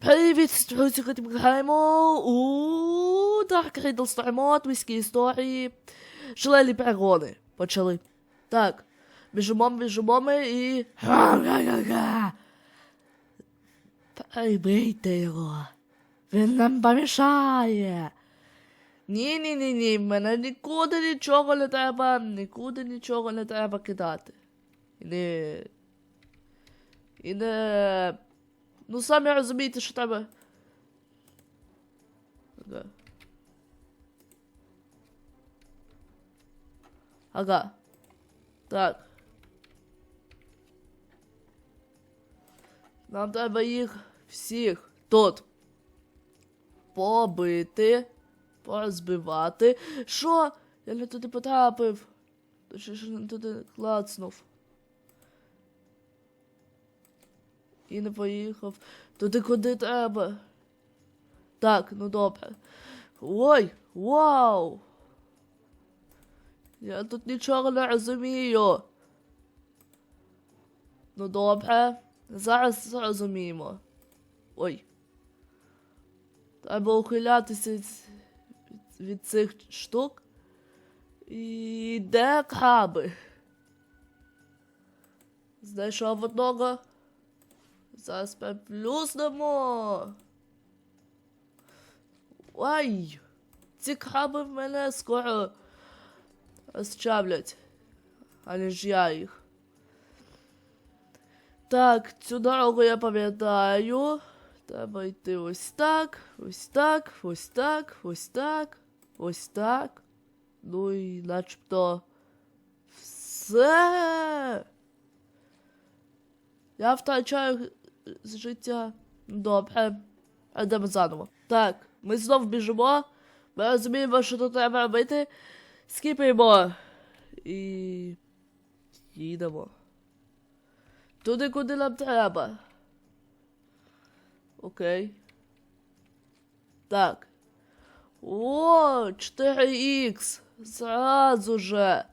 Привіт, друзі, сьогодні ми граємо у Dark Riddle Стармод, міські історії, шалені перегони. Почали. Так, біжимо, біжимо ми і... Прибийте його. Він нам помішає. Ні, ні, ні, ні, мене нікуди нічого не треба, нікуди нічого не треба кидати. І не... І не... Ну, самі розумієте, що треба. Ага. Ага. Так. Нам треба їх всіх тут побити, порозбивати. Що? Я не туди потрапив. Точніше, не туди клацнув. І не поїхав. Туди куди треба. Так, ну добре. Ой, вау! Я тут нічого не розумію. Ну добре. Зараз зрозуміємо. Ой. Треба ухилятися від цих штук. І де краби? Знайшов одного. Зараз переплюснемо. Ой! Ці краби в мене скоро розчавлять. Але ж я їх. Так, цю дорогу я пам'ятаю. Треба йти ось так, ось так, ось так, ось так, ось так. Ну і начебто все. Я втрачаю з життя. Добре. Йдемо заново. Так, ми знов біжимо. Ми розуміємо, що тут треба робити. Скіпаємо. І. їдемо. Туди, куди нам треба. Окей. Так. О, 4х. Зразу же.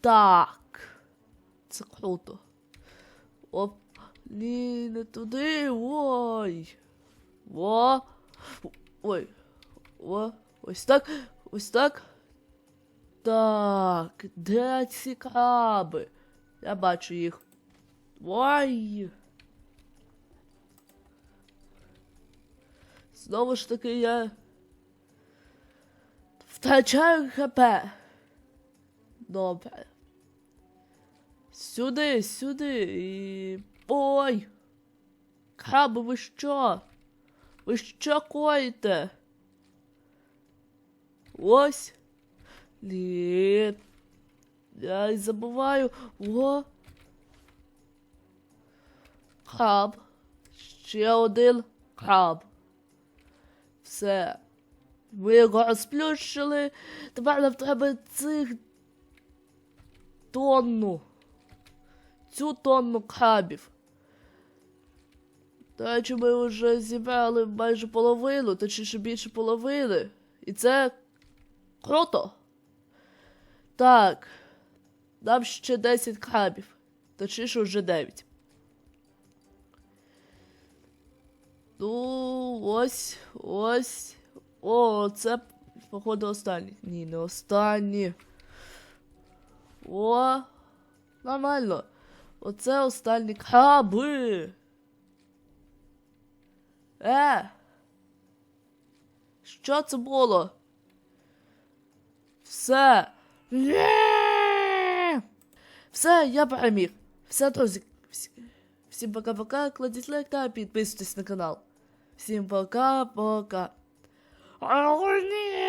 Так. Це круто. Оп. Ні, не туди. Ой. О. Ой. О. Ось так. Ось. Так. Де ці краби? Я бачу їх. Ой. Знову ж таки я втрачаю хп. Добре. Сюди, сюди і. Ой! Краби, ви що? Ви що коїте? Ось. Ні. Я й забуваю. О. Краб. Ще один краб. Все. Ми його розплющили. Тепер нам треба цих тонну. Цю тонну крабів. До речі, ми вже зібрали майже половину, точніше більше половини. І це круто. Так. Нам ще 10 крабів. Точніше вже 9. Ну, ось, ось. О, це, походу, останній. Ні, не останні. О, нормально. Оце останні краби. Е. Що це було? Все. Ні! Все, я переміг. Все, друзі. Всі- Всім пока-пока. Кладіть лайк та підписуйтесь на канал. Всім пока-пока. О, ні!